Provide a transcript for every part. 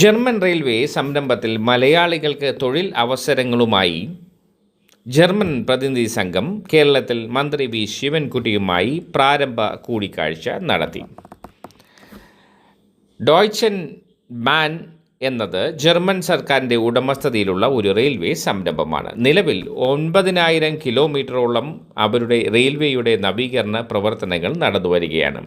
German railway സംരംഭത്തിൽ മലയാളികൾക്ക് തൊഴിൽ അവസരങ്ങളുമായി German പ്രതിനിധി സംഘം കേരളത്തിൽ മന്ത്രി വി ശിവൻകുട്ടിയുമായി പ്രാരംഭ കൂടിക്കാഴ്ച നടത്തി. ഡോയ്ച്ചൻ മാൻ എന്നത് ജർമ്മൻ സർക്കാരിന്റെ ഉടമസ്ഥതയിലുള്ള ഒരു റെയിൽവേ സംരംഭമാണ്. നിലവിൽ ഒൻപതിനായിരം കിലോമീറ്ററോളം അവരുടെ റെയിൽവേയുടെ നവീകരണ പ്രവർത്തനങ്ങൾ നടന്നുവരികയാണ്.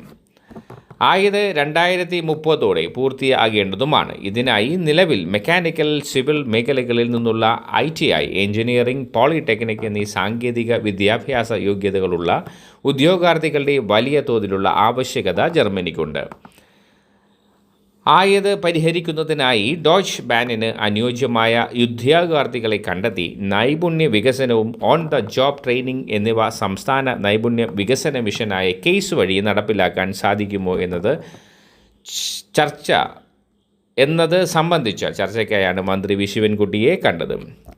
ആയത് രണ്ടായിരത്തി മുപ്പതോടെ പൂർത്തിയാകേണ്ടതുമാണ്. ഇതിനായി നിലവിൽ മെക്കാനിക്കൽ സിവിൽ മേഖലകളിൽ നിന്നുള്ള I T I engineering polytechnic എന്നീ സാങ്കേതിക വിദ്യാഭ്യാസ യോഗ്യതകളുള്ള ഉദ്യോഗാർത്ഥികളുടെ വലിയ തോതിലുള്ള ആവശ്യകത ജർമ്മനിക്കുണ്ട്. ആയത് പരിഹരിക്കുന്നതിനായി ഡോച്ച് ബാനിന് അനുയോജ്യമായ ഉദ്യോഗാർത്ഥികളെ കണ്ടെത്തി നൈപുണ്യ വികസനവും ഓൺ ദ ജോബ് ട്രെയിനിങ് എന്നിവ സംസ്ഥാന നൈപുണ്യ വികസന മിഷനായ കേസ് വഴി നടപ്പിലാക്കാൻ സാധിക്കുമോ എന്നത് ചർച്ച എന്നത് സംബന്ധിച്ച ചർച്ചയ്ക്കായാണ് മന്ത്രി വി. ശിവൻകുട്ടിയെ കണ്ടത്.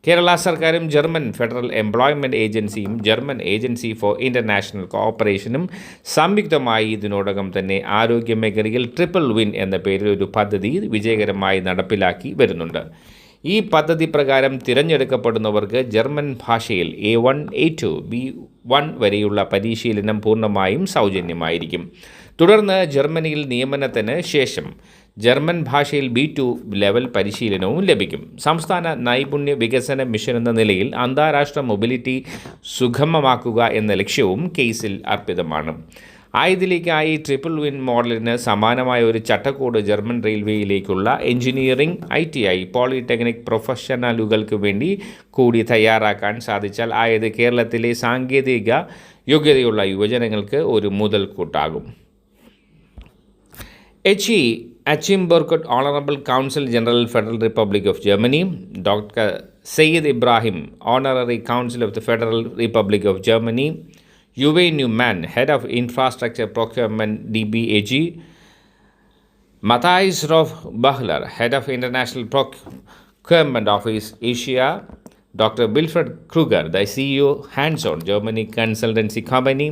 കേരള സർക്കാരും ജർമ്മൻ ഫെഡറൽ എംപ്ലോയ്മെന്റ് ഏജൻസിയും ജർമ്മൻ ഏജൻസി ഫോർ ഇന്റർനാഷണൽ കോഓപ്പറേഷനും സംയുക്തമായി ഇതിനോടകം തന്നെ ആരോഗ്യ മേഖലയിൽ ട്രിപ്പിൾ വിൻ എന്ന പേരിൽ ഒരു പദ്ധതി വിജയകരമായി നടപ്പിലാക്കി വരുന്നുണ്ട്. ഈ പദ്ധതി പ്രകാരം തിരഞ്ഞെടുക്കപ്പെടുന്നവർക്ക് ജർമ്മൻ ഭാഷയിൽ A one A two B one വരെയുള്ള പരിശീലനം പൂർണമായും സൗജന്യമായിരിക്കും. തുടർന്ന് ജർമ്മനിയിൽ നിയമനത്തിന് ശേഷം ജർമ്മൻ ഭാഷയിൽ ബി ടു ലെവൽ പരിശീലനവും ലഭിക്കും. സംസ്ഥാന നൈപുണ്യ വികസന മിഷൻ എന്ന നിലയിൽ അന്താരാഷ്ട്ര മൊബിലിറ്റി സുഗമമാക്കുക എന്ന ലക്ഷ്യവും കേസിൽ അർപ്പിതമാണ്. ആയതിലേക്കായി ട്രിപ്പിൾ വിൻ മോഡലിന് സമാനമായ ഒരു ചട്ടക്കൂട് German റെയിൽവേയിലേക്കുള്ള engineering I T I polytechnic പ്രൊഫഷണലുകൾക്ക് വേണ്ടി കൂടി തയ്യാറാക്കാൻ സാധിച്ചാൽ ആയത് കേരളത്തിലെ സാങ്കേതിക യോഗ്യതയുള്ള യുവജനങ്ങൾക്ക് ഒരു മുതൽക്കൂട്ടാകും. H E Achim Burkart honourable consul general Federal Republic of Germany doctor Syed Ibrahim honorary consul of the Federal Republic of Germany Uwe Neumann head of infrastructure procurement D B A G Matthias Rolf Bachler, Head of International Procurement Office Asia, Dr. Wilfred Kruger, the CEO, Hands On Germany Consultancy Company,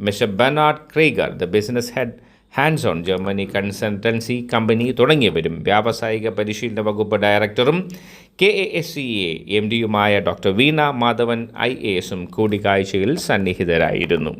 Mr. Bernard Krieger, the Business Head, hands on Germany consultancy company തുടങ്ങിയവരും വ്യാവസായിക പരിശീലന വകുപ്പ് ഡയറക്ടറും K A S C A M ഡിയുമായ doctor Veena Madhavan I A എസും കൂടിക്കാഴ്ചയിൽ സന്നിഹിതരായിരുന്നു.